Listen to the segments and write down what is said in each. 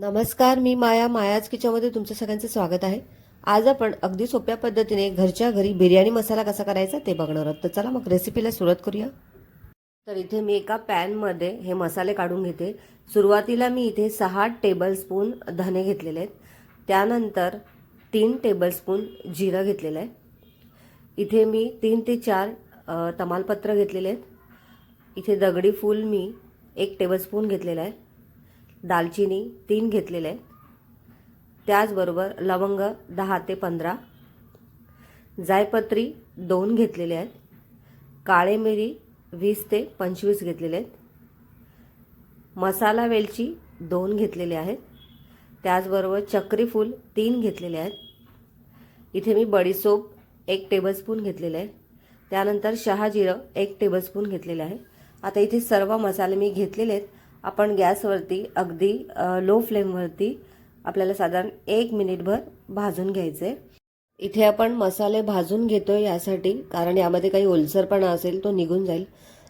नमस्कार मी माया मायाज किचनमध्ये तुमचं सगळ्यांचं स्वागत आहे. आज आपण अगदी सोप्या पद्धतीने घरच्या घरी बिर्याणी मसाला कसा करायचा ते बघणार आहोत. तर चला मग रेसिपीला सुरुवात करूया. तर इथे मी एका पॅनमध्ये हे मसाले काढून घेते. सुरुवातीला मी इथे सहा टेबलस्पून धने घेतलेले आहेत. त्यानंतर तीन टेबलस्पून जिरं घेतलेलं आहे. इथे मी तीन ते चार तमालपत्र घेतलेले आहेत. इथे दगडी फूल मी एक टेबलस्पून घेतलेला आहे. दालचिनी तीन घेतलेले आहेत. त्याचबरोबर लवंग दहा ते पंधरा जायपत्री दोन घेतलेले आहेत काळे मिरी वीस ते पंचवीस घेतलेले आहेत मसाला वेलची दोन घेतलेले आहेत त्याचबरोबर चक्रीफूल तीन घेतलेले आहेत. इथे मी बडीसोप एक टेबलस्पून घेतलेले आहे त्यानंतर शहाजिरं एक टेबलस्पून घेतलेले आहे. आता इथे सर्व मसाले मी घेतलेले आहेत. आपण गॅसवरती अगदी लो फ्लेमवरती आपल्याला साधारण एक मिनिटभर भाजून घ्यायचे. इथे आपण मसाले भाजून घेतो यासाठी कारण यामध्ये काही ओलसरपणा असेल तो निघून जाईल.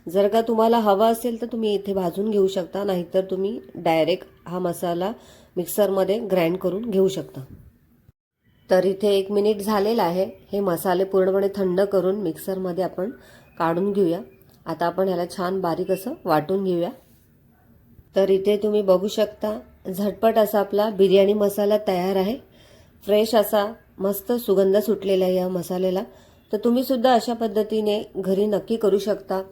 जर का तुम्हाला हवा असेल तर तुम्ही इथे भाजून घेऊ शकता नाहीतर तुम्ही डायरेक्ट हा मसाला मिक्सरमध्ये ग्राइंड करून घेऊ शकता. तर इथे एक मिनिट झालेला आहे. हे मसाले पूर्णपणे थंड करून मिक्सरमध्ये आपण काढून घेऊया. आता आपण ह्याला छान बारीक असं वाटून घेऊया. तर इथे तुम्ही बघू शकता झटपट असा आपला बिर्याणी मसाला तयार आहे. फ्रेश असा मस्त सुगंध सुटलेला आहे या मसाल्याला. तर तुम्ही सुद्धा अशा पद्धतीने घरी नक्की करू शकता.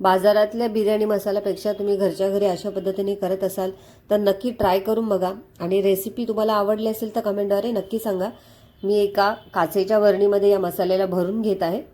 बाजारातल्या बिर्याणी मसाल्यापेक्षा तुम्ही घरच्या घरी अशा पद्धतीने करत असाल तर नक्की ट्राय करून बघा. आणि रेसिपी तुम्हाला आवडली असेल तर कमेंटद्वारे नक्की सांगा. मी एका काचेच्या वरणीमध्ये या मसाल्याला भरून घेत आहे.